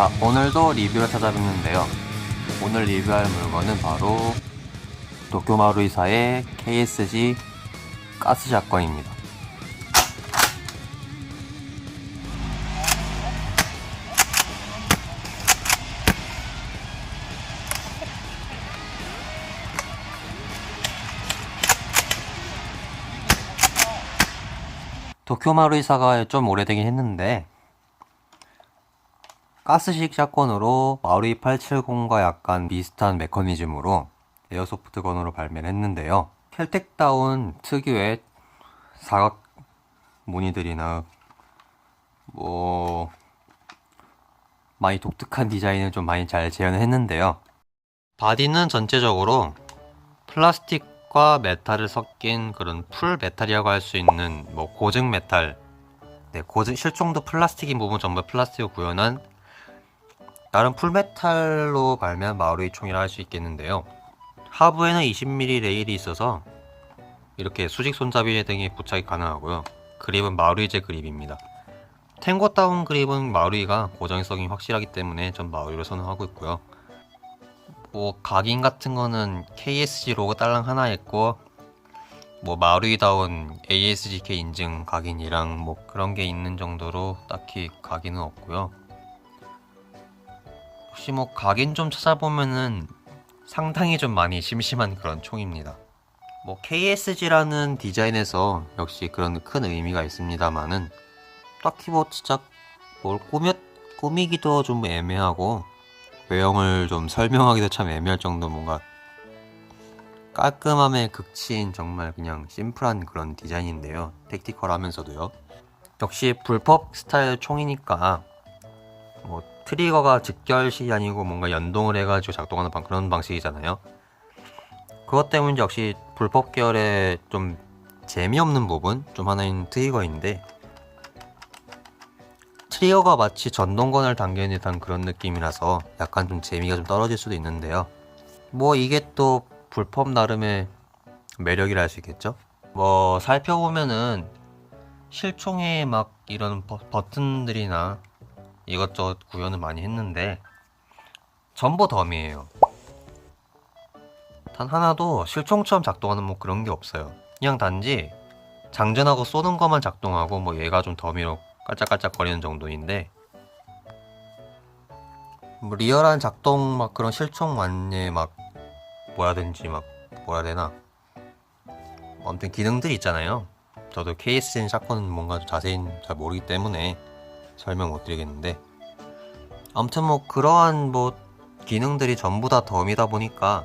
자, 오늘도 리뷰를 찾아뵙는데요. 오늘 리뷰할 물건은 바로 도쿄마루이사의 KSG 가스 샷건입니다. 도쿄마루이사가 좀 오래되긴 했는데 가스식 샷건으로 마루이 870과 약간 비슷한 메커니즘으로 에어소프트 건으로 발매를 했는데요. 켈텍다운 특유의 사각 무늬들이나 뭐 많이 독특한 디자인을 좀 많이 잘 재현을 했는데요. 바디는 전체적으로 플라스틱과 메탈을 섞인 그런 풀 메탈이라고 할 수 있는 뭐 고증 메탈 네, 고증 실종도 플라스틱인 부분 전부 플라스틱을 구현한 다른 풀메탈로 발매한 마루이 총이라 할 수 있겠는데요. 하부에는 20mm 레일이 있어서 이렇게 수직 손잡이 등이 부착이 가능하고요. 그립은 마루이제 그립입니다. 탱고 다운 그립은 마루이가 고정성이 확실하기 때문에 전 마루이를 선호하고 있고요. 뭐 각인 같은 거는 KSG 로고 딸랑 하나 있고 뭐 마루이다운 ASGK 인증 각인이랑 뭐 그런 게 있는 정도로 딱히 각인은 없고요. 혹시 뭐 각인 좀 찾아보면은 상당히 좀 많이 심심한 그런 총입니다. 뭐 KSG라는 디자인에서 역시 그런 큰 의미가 있습니다만은 딱히 뭐 진짜 뭘 꾸몄 꾸미기도 좀 애매하고 외형을 좀 설명하기도 참 애매할 정도 뭔가 깔끔함의 극치인 정말 그냥 심플한 그런 디자인인데요. 택티컬하면서도요. 역시 불법 스타일 총이니까 뭐 트리거가 직결식이 아니고 뭔가 연동을 해가지고 작동하는 방, 그런 방식이잖아요. 그것 때문에 역시 불법 계열의 좀 재미없는 부분 좀 하나인 트리거인데 트리거가 마치 전동건을 당기는 듯한 그런 느낌이라서 약간 좀 재미가 좀 떨어질 수도 있는데요. 뭐 이게 또 불법 나름의 매력이라 할 수 있겠죠? 뭐 살펴보면은 실총에 막 이런 버, 버튼들이나 이것저것 구현을 많이 했는데 전부 덤이에요. 단 하나도 실총처럼 작동하는 뭐 그런 게 없어요. 그냥 단지 장전하고 쏘는 것만 작동하고 뭐 얘가 좀 더미로 깔짝깔짝 거리는 정도인데 뭐 리얼한 작동 막 그런 실총 완에 막 뭐라든지 막 뭐라 해야 되나 아무튼 기능들이 있잖아요. 저도 KSN 샷건은 뭔가 좀 자세히 잘 모르기 때문에 설명 못 드리겠는데 아무튼 뭐 그러한 뭐 기능들이 전부 다 덤이다 보니까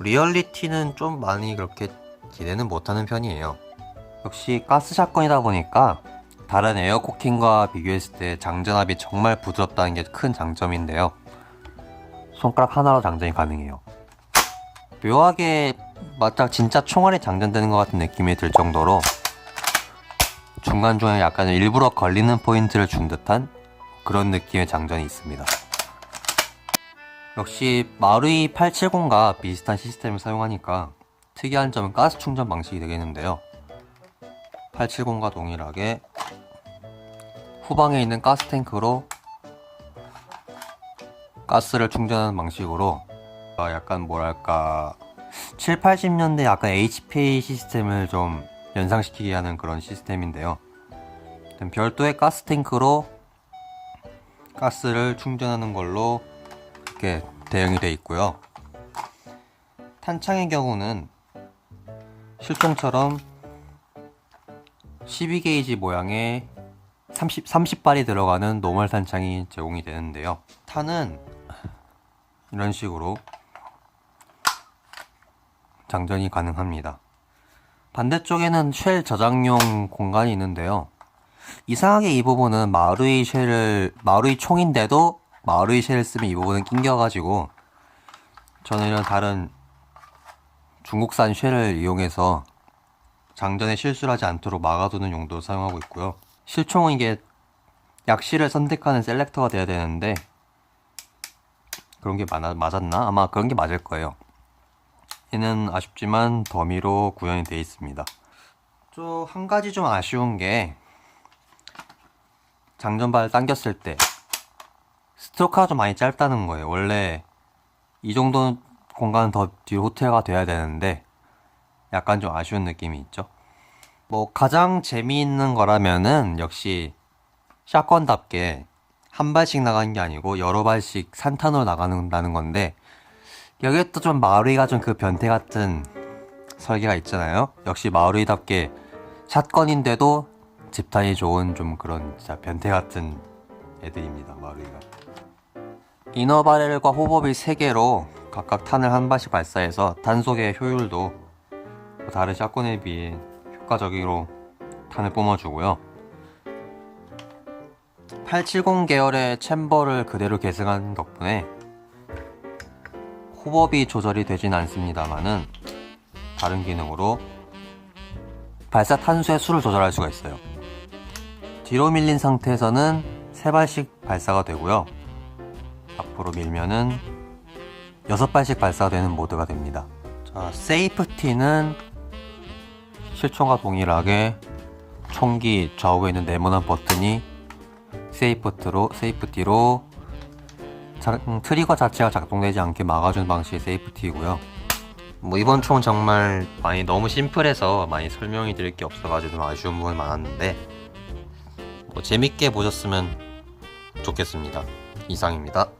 리얼리티는 좀 많이 그렇게 기대는 못하는 편이에요. 역시 가스 샷건이다 보니까 다른 에어코킹과 비교했을 때 장전압이 정말 부드럽다는 게 큰 장점인데요. 손가락 하나로 장전이 가능해요. 묘하게 마딱 진짜 총알이 장전되는 것 같은 느낌이 들 정도로 중간중간에 약간 일부러 걸리는 포인트를 준 듯한 그런 느낌의 장전이 있습니다. 역시 마루이 870과 비슷한 시스템을 사용하니까 특이한 점은 가스 충전 방식이 되겠는데요. 870과 동일하게 후방에 있는 가스 탱크로 가스를 충전하는 방식으로 아, 약간 뭐랄까 7, 80년대 약간 HPA 시스템을 좀 연상시키게 하는 그런 시스템인데요. 별도의 가스 탱크로 가스를 충전하는 걸로 이렇게 대응이 되어 있고요. 탄창의 경우는 실총처럼 12게이지 모양의 30, 30발이 들어가는 노멀 탄창이 제공이 되는데요. 탄은 이런 식으로 장전이 가능합니다. 반대쪽에는 쉘 저장용 공간이 있는데요. 이상하게 이 부분은 마루이 쉘을 마루이 총인데도 마루이 쉘을 쓰면 이 부분은 낑겨가지고 저는 이런 다른 중국산 쉘을 이용해서 장전에 실수를 하지 않도록 막아두는 용도로 사용하고 있고요. 실총은 이게 약실을 선택하는 셀렉터가 돼야 되는데 그런 게 맞아, 맞았나? 아마 그런 게 맞을 거예요. 얘는 아쉽지만 더미로 구현이 되어 있습니다. 또 한 가지 좀 아쉬운 게 장전발 당겼을 때 스트로크가 좀 많이 짧다는 거예요. 원래 이 정도 공간은 더 뒤로 호텔가 돼야 되는데 약간 좀 아쉬운 느낌이 있죠. 뭐 가장 재미있는 거라면은 역시 샷건답게 한 발씩 나가는 게 아니고 여러 발씩 산탄으로 나가는다는 건데 여기에 또 좀 마루이가 좀 그 변태 같은 설계가 있잖아요. 역시 마루이답게 샷건인데도 집탄이 좋은 좀 그런 진짜 변태 같은 애들입니다. 마루이가. 이너 바렐과 호버비 3개로 각각 탄을 한 발씩 발사해서 단속의 효율도 다른 샷건에 비해 효과적으로 탄을 뿜어주고요. 870 계열의 챔버를 그대로 계승한 덕분에 호법이 조절이 되진 않습니다만은 다른 기능으로 발사 탄수의 수를 조절할 수가 있어요. 뒤로 밀린 상태에서는 3발씩 발사가 되고요. 앞으로 밀면은 6발씩 발사가 되는 모드가 됩니다. 자, 세이프티는 실총과 동일하게 총기 좌우에 있는 네모난 버튼이 세이프트로, 세이프티로 자- 음, 트리거 자체가 작동되지 않게 막아주는 방식의 세이프티이고요. 뭐 이번 총 정말 많이 너무 심플해서 많이 설명이 드릴 게 없어가지고 좀 아쉬운 부분이 많았는데 뭐 재밌게 보셨으면 좋겠습니다. 이상입니다.